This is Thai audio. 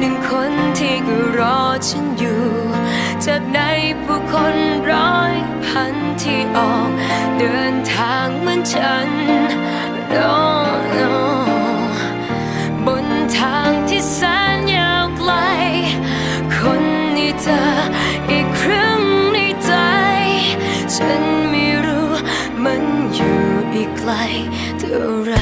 หนึ่งคนที่ก็รอฉันอยู่ จากในผู้คนร้อยพันที่ออก เดินทางเหมือนฉัน no, no บนทางที่แสนยาวไกล คนนี้เธออีกครึ่งในใจ ฉันไม่รู้มันอยู่อีกไกลเท่าไร